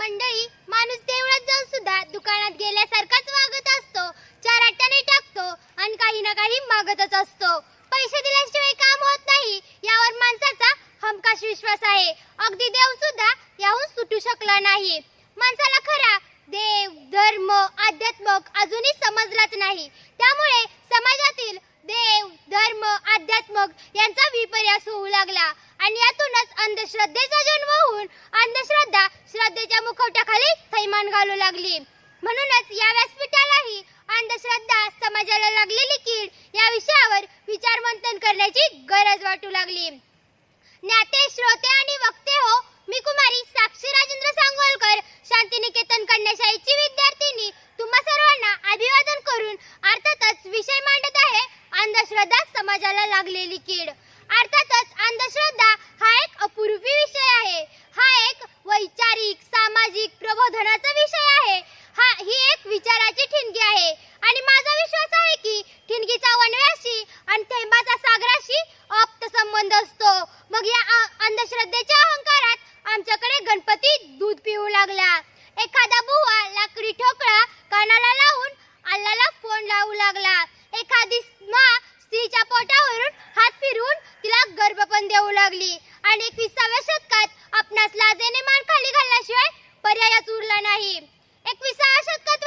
मंडळी माणूस देवळात जाऊन सुद्धा दुकानात गेल्यासारखाच वागत असतो. चार आट्याने टाकतो आणि काही ना काही मागतच असतो. पैसे दिल्याशिवाय काम होत नाही यावर माणसाचा हमखास विश्वास आहे. अगदी देव सुद्धा याहून सुटू शकला नाही. माणसाला खरा देव धर्म अध्यात्मक अजूनही समजलाच नाही. त्यामुळे समाजातील देव धर्म अध्यात्मक यांचा विपर्यास होऊ लागला आणि यातूनच अंधश्रद्धेचा जन्म होऊन अंधश्रद्धा श्रद्धेच्या मुखवट्याखाली थैमान घालू लागली. म्हणूनच या व्यासपीठालाही अंधश्रद्धा समाजाला लागलेली कीड या विषयावर विचार मंथन करण्याची गरज वाटू लागली. ज्ञाते श्रोते आणि वक्ते हो मी कुमारी आमच्याकडे दूध पिऊ लागला. एखादा बुवा लाकडी ठोकळा कानाला लावून अल्लाला फोन लावू लागला. एखादी माँ स्त्रीच्या पोटावरून हात फिरवून तिला गर्भ पण देऊ लागली. आणि एकविसाव्या शतकात आपणास लाजेने मान खाली घालण्याशिवाय पर्यायच उरला नाही. एकविसाव्या शतकात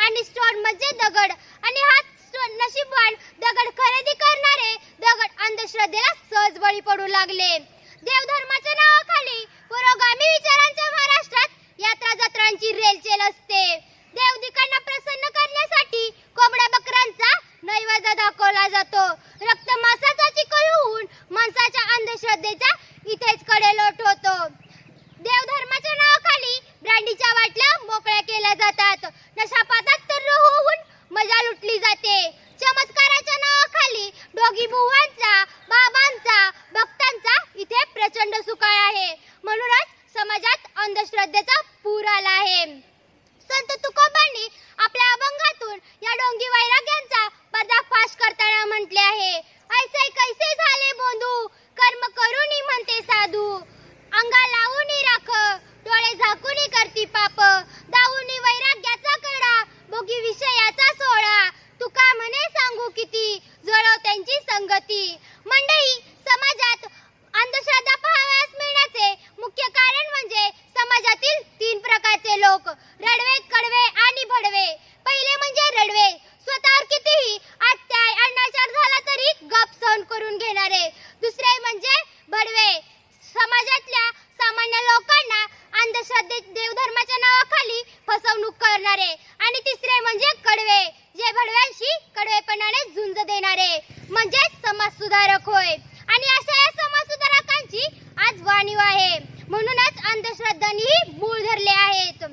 आणि स्टोर म्हणजे दगड. आणि हा स्टोर नशीबवान दगड खरेदी करणारे दगड अंधश्रद्धेला सहज बळी पडू लागले. देवधर्माच्या नावाखाली अंधश्रद्धे देवधर्माच्या नावाखाली फसवणूक करणारे. आणि तिसरे म्हणजे कडवे जे भडव्यांशी कडवेपणाने झुंज देणारे. म्हणजे समाज सुधारक होय. आणि अशा या समाज सुधारकांची आज वाणीव आहे. म्हणूनच अंधश्रद्धांनी मूळ धरले आहेत.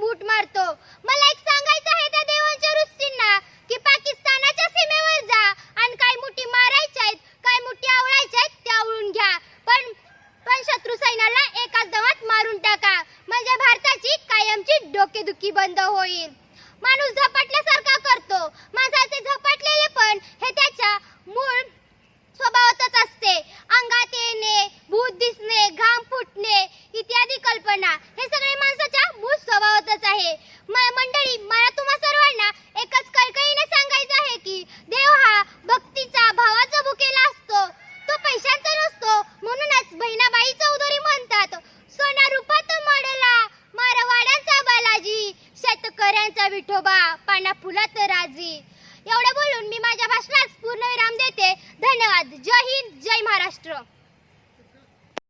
बूट मारतो. शेतकऱ्यांचा विठोबा पाना फुलात राजी. एवढं बोलून मी माझ्या भाषणास पूर्णविराम देते. धन्यवाद. जय हिंद जय महाराष्ट्र.